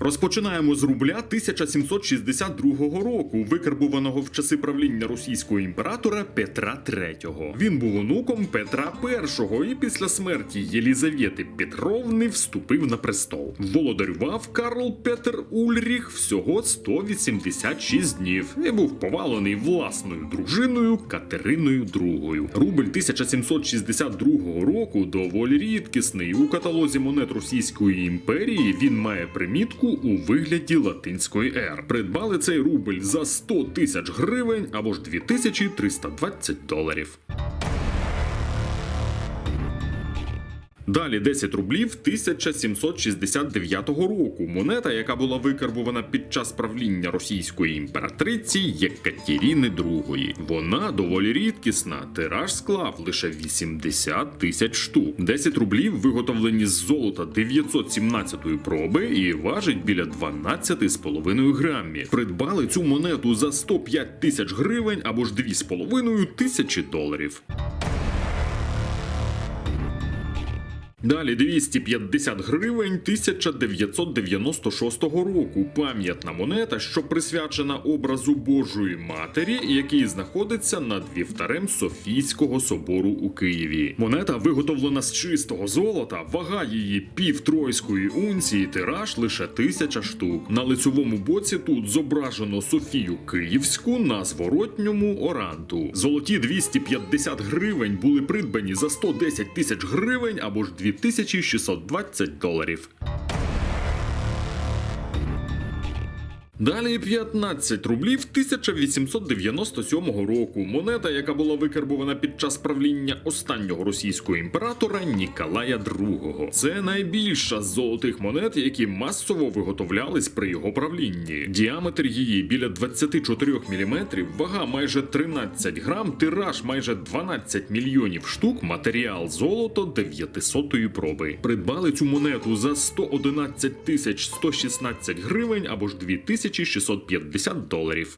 Розпочинаємо з рубля 1762 року, викарбуваного в часи правління російського імператора Петра III. Він був онуком Петра І і після смерті Єлізавети Петровни вступив на престол. Володарював Карл Петер Ульріх всього 186 днів і був повалений власною дружиною Катериною II. Рубль 1762 року доволі рідкісний. У каталозі монет Російської імперії він має примітку у вигляді латинської ер. Придбали цей рубль за 100 тисяч гривень або ж 2320 доларів. Далі 10 рублів 1769 року. Монета, яка була викарбувана під час правління російської імператриці Єкатеріни II. Вона доволі рідкісна. Тираж склав лише 80 тисяч штук. 10 рублів виготовлені з золота 917 проби і важить біля 12,5 грамів. Придбали цю монету за 105 тисяч гривень або ж 2,5 тисячі доларів. Далі 250 гривень 1996 року. Пам'ятна монета, що присвячена образу Божої Матері, який знаходиться над вівтарем Софійського собору у Києві. Монета виготовлена з чистого золота, вага її пів тройської унції, тираж лише тисяча штук. На лицьовому боці тут зображено Софію Київську, на зворотньому оранту. Золоті 250 гривень були придбані за 110 тисяч гривень або ж 2620 доларів. Далі 15 рублів 1897 року. Монета, яка була викарбована під час правління останнього російського імператора Ніколая II. Це найбільша з золотих монет, які масово виготовлялись при його правлінні. Діаметр її біля 24 мм, вага майже 13 грам, тираж майже 12 мільйонів штук, матеріал золото 900 проби. Придбали цю монету за 111 тисяч 116 гривень або ж 2000 2650 доларів.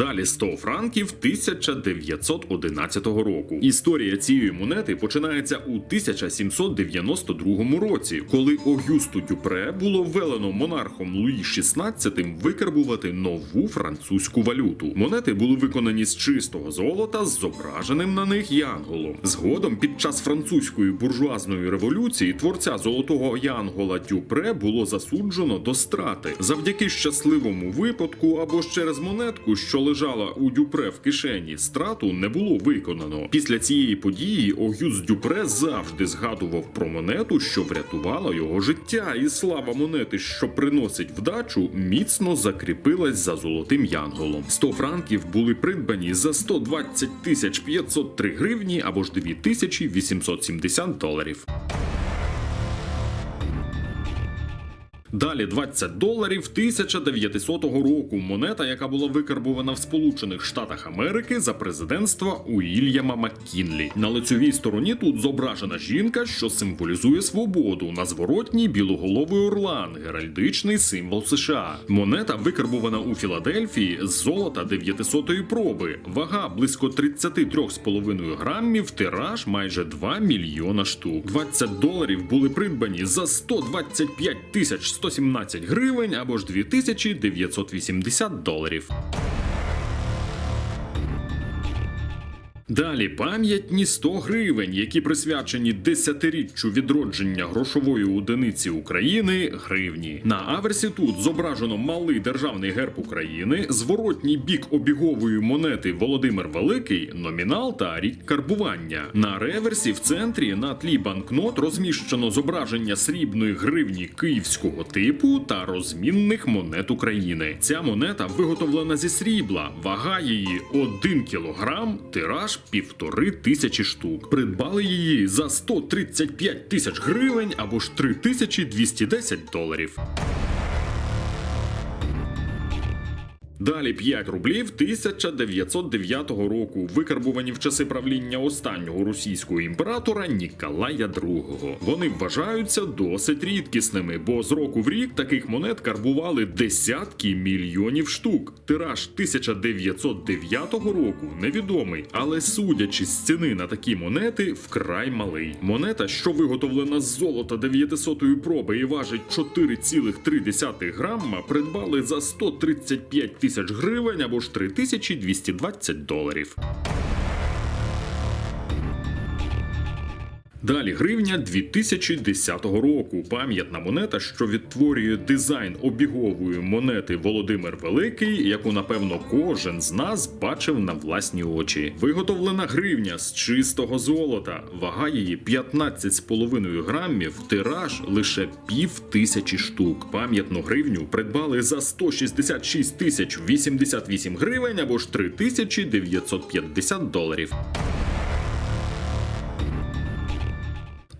Далі 100 франків 1911 року. Історія цієї монети починається у 1792 році, коли Огюсту Дюпре було велено монархом Луї XVI викарбувати нову французьку валюту. Монети були виконані з чистого золота з зображеним на них янголом. Згодом, під час французької буржуазної революції, творця золотого янгола Дюпре було засуджено до страти завдяки щасливому випадку або ж через монетку, що лежала у Дюпре в кишені, страту не було виконано. Після цієї події Огюст Дюпре завжди згадував про монету, що врятувала його життя, і слава монети, що приносить вдачу, міцно закріпилась за золотим янголом. 100 франків були придбані за 120 тисяч 503 гривні або ж 2870 доларів. Далі 20 доларів 1900 року. Монета, яка була викарбована в Сполучених Штатах Америки за президентства Уільяма Маккінлі. На лицьовій стороні тут зображена жінка, що символізує свободу. На зворотній білоголовий орлан, геральдичний символ США. Монета викарбована у Філадельфії з золота 900 проби. Вага близько 33,5 грамів, тираж майже 2 мільйона штук. 20 доларів були придбані за 125 тисяч 117 гривень або ж 2980 доларів. Далі пам'ятні 100 гривень, які присвячені десятиріччю відродження грошової одиниці України гривні. На аверсі тут зображено малий державний герб України, зворотній бік обігової монети Володимир Великий, номінал та рік карбування. На реверсі в центрі на тлі банкнот розміщено зображення срібної гривні київського типу та розмінних монет України. Ця монета виготовлена зі срібла, вага її 1 кілограм, тираж півтори тисячі штук. Придбали її за 135 тисяч гривень або ж 3210 доларів. Далі 5 рублів 1909 року, викарбувані в часи правління останнього російського імператора Ніколая II. Вони вважаються досить рідкісними, бо з року в рік таких монет карбували десятки мільйонів штук. Тираж 1909 року невідомий, але судячи з ціни на такі монети, вкрай малий. Монета, що виготовлена з золота 900 проби і важить 4,3 грамма, придбали за 135 тисяч гривень або ж 3220 доларів. Далі гривня 2010 року. Пам'ятна монета, що відтворює дизайн обігової монети Володимир Великий, яку напевно кожен з нас бачив на власні очі. Виготовлена гривня з чистого золота. Вага її 15,5 грамів. Тираж лише пів тисячі штук. Пам'ятну гривню придбали за 166 тисяч 88 гривень або ж 3950 доларів.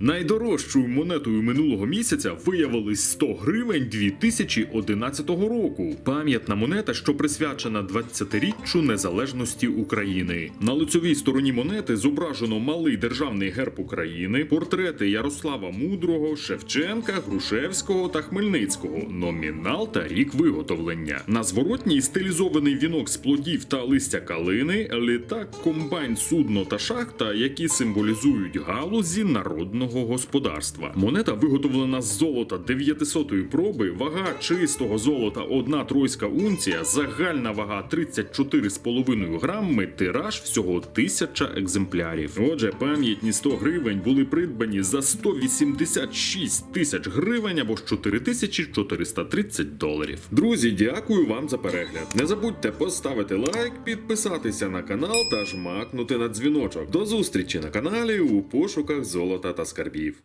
Найдорожчою монетою минулого місяця виявились 100 гривень 2011 року. Пам'ятна монета, що присвячена 20-річчю незалежності України. На лицьовій стороні монети зображено малий державний герб України, портрети Ярослава Мудрого, Шевченка, Грушевського та Хмельницького, номінал та рік виготовлення. На зворотній стилізований вінок з плодів та листя калини, літак, комбайн, судно та шахта, які символізують галузі народного господарства. Монета виготовлена з золота 900-ї проби, вага чистого золота 1 тройська унція, загальна вага 34,5 грамми, тираж всього 1000 екземплярів. Отже, пам'ятні 100 гривень були придбані за 186 тисяч гривень або ж 4430 доларів. Друзі, дякую вам за перегляд. Не забудьте поставити лайк, підписатися на канал та жмакнути на дзвіночок. До зустрічі на каналі у пошуках золота та скарбів. Скорбиев.